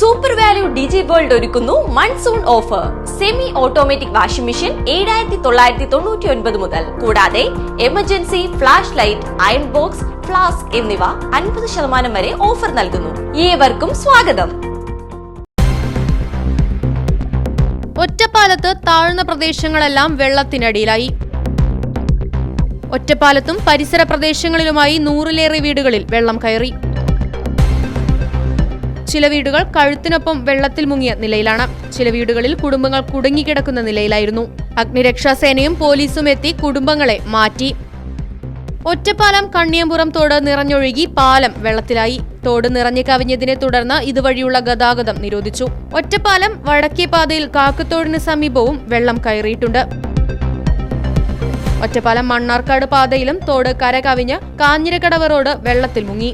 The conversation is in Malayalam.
സൂപ്പർ വാല്യൂ ഡിജി വേൾഡ് ഒരുക്കുന്നു monsoon offer semi automatic washing machine ഏഴായിരത്തി തൊള്ളായിരത്തി തൊണ്ണൂറ്റി ഒൻപത് മുതൽ. കൂടാതെ emergency flash light iron box flask എന്നിവ അൻപത് ശതമാനം വരെ ഓഫർ നൽകുന്നു. ഏവർക്കും സ്വാഗതം. ഒറ്റപ്പാലത്ത് താഴ്ന്ന പ്രദേശങ്ങളെല്ലാം വെള്ളത്തിനടിയിലായി. ഒറ്റപ്പാലത്തും പരിസര പ്രദേശങ്ങളിലുമായി നൂറിലേറെ വീടുകളിൽ വെള്ളം കയറി. ചില വീടുകൾ കഴുത്തിനൊപ്പം വെള്ളത്തിൽ മുങ്ങിയ നിലയിലാണ്. ചില വീടുകളിൽ കുടുംബങ്ങൾ കുടുങ്ങിക്കിടക്കുന്ന നിലയിലായിരുന്നു. അഗ്നിരക്ഷാസേനയും പോലീസും എത്തി കുടുംബങ്ങളെ മാറ്റി. ഒറ്റപ്പാലം കണ്ണിയമ്പുറം തോട് നിറഞ്ഞൊഴുകി പാലം വെള്ളത്തിലായി. തോട് നിറഞ്ഞു കവിഞ്ഞതിനെ തുടർന്ന് ഇതുവഴിയുള്ള ഗതാഗതം നിരോധിച്ചു. ഒറ്റപ്പാലം വടക്കേ പാതയിൽ കാക്കത്തോടിന് സമീപവും വെള്ളം കയറിയിട്ടുണ്ട്. ഒറ്റപ്പാലം മണ്ണാർക്കാട് പാതയിലും തോട് കര കവിഞ്ഞ് കാഞ്ഞിരക്കടവ് റോഡ് വെള്ളത്തിൽ മുങ്ങി.